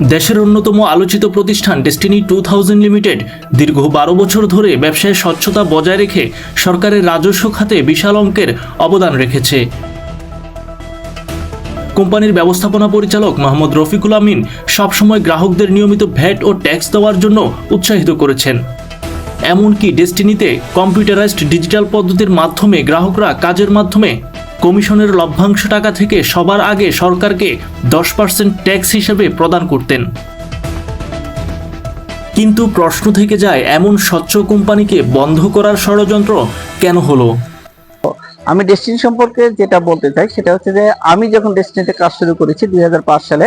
দেশের অন্যতম আলোচিত প্রতিষ্ঠান ডেস্টিনি টু থাউজেন্ড লিমিটেড দীর্ঘ বারো বছর ধরে ব্যবসায় স্বচ্ছতা বজায় রেখে সরকারের রাজস্ব খাতে বিশাল অঙ্কের অবদান রেখেছে। কোম্পানির ব্যবস্থাপনা পরিচালক মোহাম্মদ রফিকুল আমিন সবসময় গ্রাহকদের নিয়মিত ভ্যাট ও ট্যাক্স দেওয়ার জন্য উৎসাহিত করেছেন। এমনকি ডেস্টিনিতে কম্পিউটারাইজড ডিজিটাল পদ্ধতির মাধ্যমে গ্রাহকরা কাজের মাধ্যমে কমিশনের লভ্যাংশ টাকা থেকে সবার আগে সরকারকে দশ পার্সেন্ট ট্যাক্স হিসেবে প্রদান করতেন। কিন্তু প্রশ্ন থেকে যায়, এমন স্বচ্ছ কোম্পানিকে বন্ধ করার ষড়যন্ত্র কেন হলো? আমি ডেস্টিনি সম্পর্কে যেটা বলতে চাই, সেটা হচ্ছে যে আমি যখন ডেস্টিনিতে কাজ শুরু করেছি দুই হাজার পাঁচ সালে,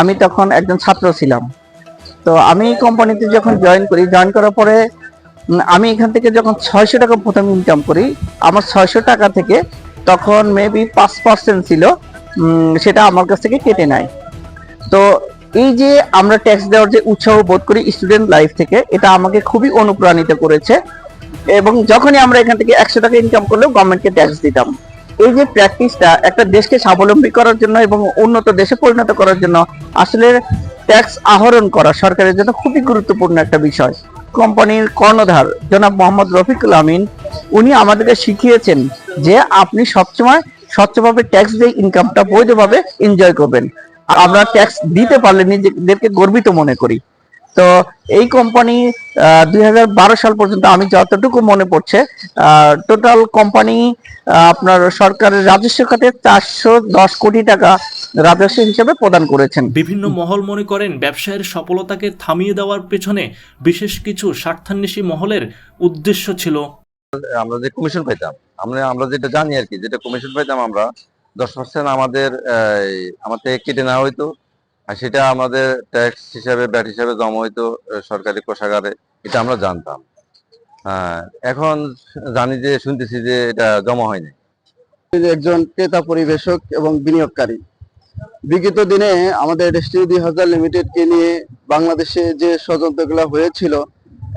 আমি তখন একজন ছাত্র ছিলাম। তো আমি কোম্পানিতে যখন জয়েন করি জয়েন করার পরে আমি এখান থেকে যখন ছয়শো টাকা প্রথম ইনকাম করি, আমার ছয়শো টাকা থেকে তখন মেবি পাঁচ পার্সেন্ট ছিল সেটা আমার কাছ থেকে কেটে নেয়। তো এই যে আমরা ট্যাক্স দেওয়ার যে উৎসাহ বোধ করি স্টুডেন্ট লাইফ থেকে, এটা আমাকে খুবই অনুপ্রাণিত করেছে। এবং যখনই আমরা এখান থেকে একশো টাকা ইনকাম করলেও গভর্নমেন্টকে ট্যাক্স দিতাম। এই যে প্র্যাকটিসটা একটা দেশকে স্বাবলম্বী করার জন্য এবং উন্নত দেশে পরিণত করার জন্য আসলে ট্যাক্স আহরণ করা সরকারের জন্য খুবই গুরুত্বপূর্ণ একটা বিষয়। কোম্পানির কর্ণধার জনাব মোহাম্মদ রফিকুল আমিন উনি আমাদেরকে শিখিয়েছেন যে আপনি সবসময় স্বচ্ছভাবে ট্যাক্স দিয়ে ইনকামটা বৈধভাবে এনজয় করবেন। আমরা ট্যাক্স দিতে পারলে নিজেদেরকে গর্বিত মনে করি। তো এই কোম্পানি দুই হাজার বারো সাল পর্যন্ত আমি যতটুকু মনে পড়ছে টোটাল কোম্পানি আপনার সরকারের রাজস্ব খাতে চারশো দশ কোটি টাকা রাজস্ব হিসেবে প্রদান করেছেন। বিভিন্ন মহল মনে করেন ব্যবসায়ের সফলতাকে থামিয়ে দেওয়ার পেছনে বিশেষ কিছু স্বার্থান্বেষী মহলের উদ্দেশ্য ছিল আমরা যে কমিশন পাইতাম, আমরা আমরা যেটা জানি আর কি, যেটা কমিশন পাইতাম আমরা, দশ পার্সেন্ট আমাদের আমার থেকে কেটে নেওয়া হইতো, আর সেটা আমাদের ট্যাক্স হিসাবে ব্যাট হিসাবে জমা হইতো সরকারি কোষাগারে, এটা আমরা জানতাম। হ্যাঁ এখন জানি যে, শুনতেছি যে এটা জমা হয়নি একজন ক্রেতা পরিবেশক এবং বিনিয়োগকারী, বিগত দিনে আমাদের দুই হাজার লিমিটেডকে নিয়ে বাংলাদেশে যে ষড়যন্ত্রগুলো হয়েছিল,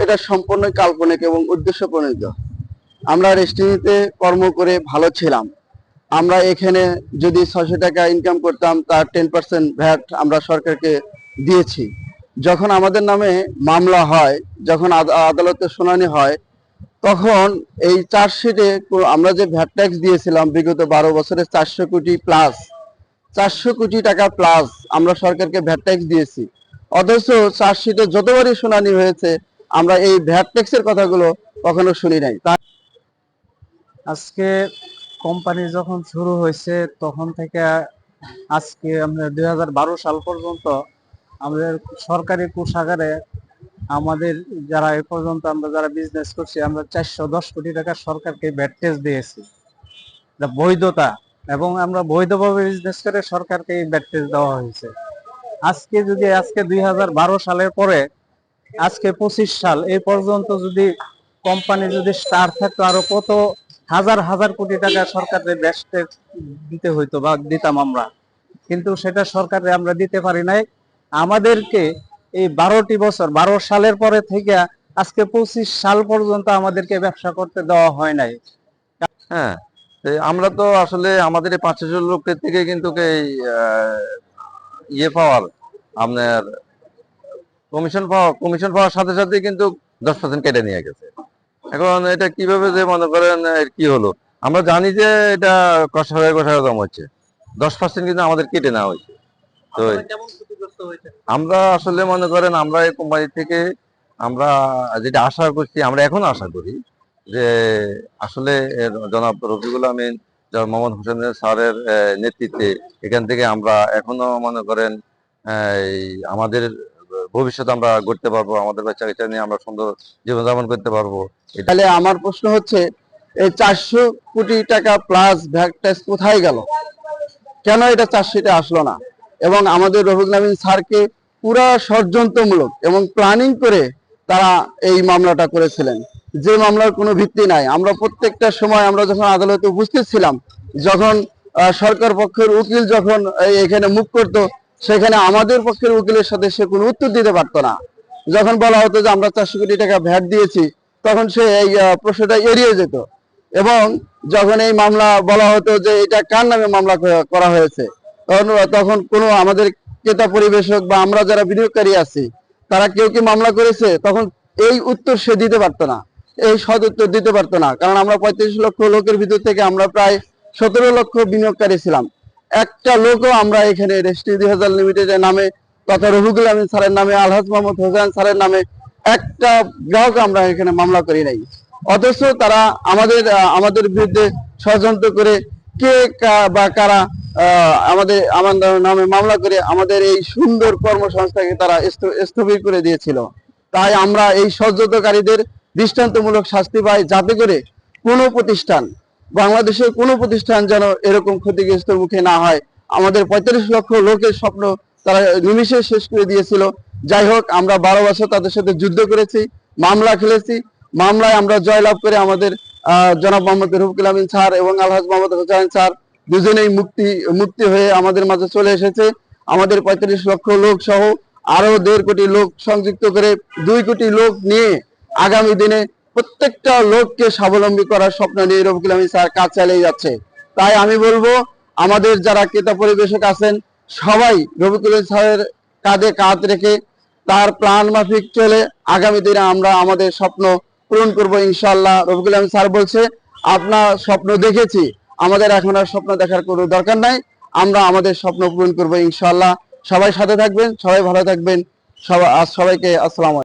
এটা সম্পূর্ণ কাল্পনিক এবং উদ্দেশ্য প্রণীত আমরা ডেস্টিনিতে কর্ম করে ভালো ছিলাম। আমরা এখানে যদি ছয়শো টাকা ইনকাম করতাম, তার টেন পার্সেন্ট ভ্যাট আমরা সরকারকে দিয়েছি। যখন আমাদের নামে মামলা হয়, যখন আদ- আদালতে শুনানি হয়, তখন এই চার্জশিটে আমরা যে ভ্যাট ট্যাক্স দিয়েছিলাম, বিগত বারো বছরে চারশো কোটি প্লাস চারশো কোটি টাকা প্লাস আমরা সরকারকে ভ্যাট ট্যাক্স দিয়েছি। অথচ চার্জশিটে যতবারই শুনানি হয়েছে, আমরা এই ভ্যাট ট্যাক্সের কথাগুলো কখনো শুনি নাই। আজকে কোম্পানি যখন শুরু হয়েছে, তখন থেকে আজকে আমরা দু হাজার বারো সাল পর্যন্ত আমাদের সরকারি কোষাগারে আমাদের যারা এ পর্যন্ত আমরা যারা বিজনেস করছি, আমরা চারশো দশ কোটি টাকা সরকারকে ভ্যাট ট্যাক্স দিয়েছি বৈধতা এবং আমরা বৈধভাবে বিজনেস করে সরকারকে এই ট্যাক্স দেওয়া হয়েছে। আজকে যদি আজকে দুই হাজার বারো সালের পরে, আজকে পঁচিশ সাল এই পর্যন্ত যদি কোম্পানি যদি স্টার থাকতো, আরও কত হাজার হাজার কোটি টাকা সরকারের ব্যাস দিতে হইতো বা দিতাম আমরা। কিন্তু সেটা সরকারে আমরা দিতে পারি নাই। আমাদেরকে এই বারোটি বছর, বারো সালের পরে থেকে আজকে পঁচিশ সাল পর্যন্ত আমাদেরকে ব্যবসা করতে দেওয়া হয় নাই। হ্যাঁ আমরা তো আসলে আমাদের পাঁচ ছশো লোকের থেকে কিন্তু ইয়ে পাওয়ার, আপনার কমিশন পাওয়া কমিশন পাওয়ার সাথে সাথে কিন্তু দশ পার্সেন্ট কেটে নিয়ে গেছে। এখন এটা কীভাবে যে মনে করেন এর কি হলো? আমরা জানি যে এটা কষাগারে কষাগারে জমা হচ্ছে। দশ পার্সেন্ট কিন্তু আমাদের কেটে নেওয়া হয়েছে। তো আমরা আসলে মনে করেন আমরা এই কোম্পানি থেকে আমরা যেটা আশা করছি আমরা এখন আশা করি যে আসলে জনাব রফিকুল আমিন মোহাম্মদ হোসেন স্যারের নেতৃত্বে এখান থেকে আমরা এখনও মনে করেন আহ, এই আমাদের ভবিষ্যৎ আমরা গড়তে পারব, আমাদের বাচ্চা কাচ্চা নিয়ে আমরা সুন্দর জীবনযাপন করতে পারব। তাহলে আমার প্রশ্ন হচ্ছে, এই চারশো কোটি টাকা প্লাস ভ্যাট ট্যাক্স কোথায় গেল? কেন এটা চার্জশিটে আসলো না? এবং আমাদের রফিকুল আমিন স্যারকে পুরা ষড়যন্ত্রমূলক এবং প্ল্যানিং করে তারা এই মামলাটা করেছিলেন। যে মামলার কোনো ভিত্তি নাই। আমরা প্রত্যেকটা সময় আমরা যখন আদালতে উপস্থিত ছিলাম, যখন সরকার পক্ষের উকিল যখন এখানে মুখ করতো সেখানে আমাদের পক্ষের উকিলের সাথে সে কোনো উত্তর দিতে পারতো না। যখন বলা হতো যে আমরা চারশো কোটি টাকা ভ্যাট দিয়েছি, তখন সে এই প্রশ্নটা এড়িয়ে যেত। এবং যখন এই মামলা বলা হতো যে এটা কার নামে মামলা করা হয়েছে, তখন তখন কোনো আমাদের ক্রেতা পরিবেশক বা আমরা যারা বিনিয়োগকারী আছি, তারা কেউ কি মামলা করেছে? তখন এই উত্তর সে দিতে পারতো না। এই সদ উত্তর দিতে পারতো না। কারণ আমরা পঁয়ত্রিশ লক্ষ লোকের ভিতর থেকে আমরা প্রায় সতেরো লক্ষ বিনিয়োগকারী ছিলাম। একটা লোকও আমরা এখানে রেস্ট্রি দুই হাজার লিমিটেডের নামে তথা রফিকুল আমিন স্যারের নামে, আলহাজ মোহাম্মদ হোসেন স্যারের নামে একটা গ্রাহক আমরা এখানে মামলা করি নাই। অথচ তারা আমাদের আমাদের বিরুদ্ধে ষড়যন্ত্র করে কে বা কারা আমাদের আমাদের নামে মামলা করে আমাদের এই সুন্দর কর্মসংস্থাকে তারা স্থ- স্থবির করে দিয়েছিল। তাই আমরা এই ষড়যন্ত্রকারীদের দৃষ্টান্তমূলক শাস্তি পাই যাতে করে কোনো প্রতিষ্ঠান বাংলাদেশের কোনো প্রতিষ্ঠান যেন এরকম ক্ষতিগ্রস্তের মুখে না হয়। আমাদের পঁয়তাল্লিশ লক্ষ লোকের স্বপ্ন তারা নিমিশে শেষ করে দিয়েছিল। যাই হোক, আমরা বারো বছর তাদের সাথে যুদ্ধ করেছি, মামলা খেলেছি। মামলায় আমরা জয়লাভ করে আমাদের জনাব মোহাম্মদ রফিকুল আমিন স্যার এবং আলহাজ মোহাম্মদ হোসেন স্যার দুজনেই মুক্তি মুক্তি হয়ে আমাদের মাঝে চলে এসেছে। আমাদের পঁয়তাল্লিশ লক্ষ লোক সহ আরও দেড় কোটি লোক সংযুক্ত করে দুই কোটি লোক নিয়ে আগামী দিনে প্রত্যেকটা লোককে স্বাবলম্বী করার স্বপ্ন নিয়ে রফিকুল আমিন স্যার কাজ চালিয়ে যাচ্ছে। তাই আমি বলব, আমাদের যারা ক্রেতা পরিবেশক আছেন, সবাই রফিকুল স্যারের কাঁধে কাঁধ রেখে তার প্ল্যান মাফিক চলে। আগামী দিনে আমরা আমাদের স্বপ্ন পূরণ করব ইনশাল্লাহ রফিকুল আমিন স্যার বলছে। আপনার স্বপ্ন দেখেছি, আমাদের এখন আর স্বপ্ন দেখার কোনো দরকার নাই। আমরা আমাদের স্বপ্ন পূরণ করব ইনশাল্লাহ সবাই সাথে থাকবেন, সবাই ভালো থাকবেন। সবাই সবাইকে আসসালাম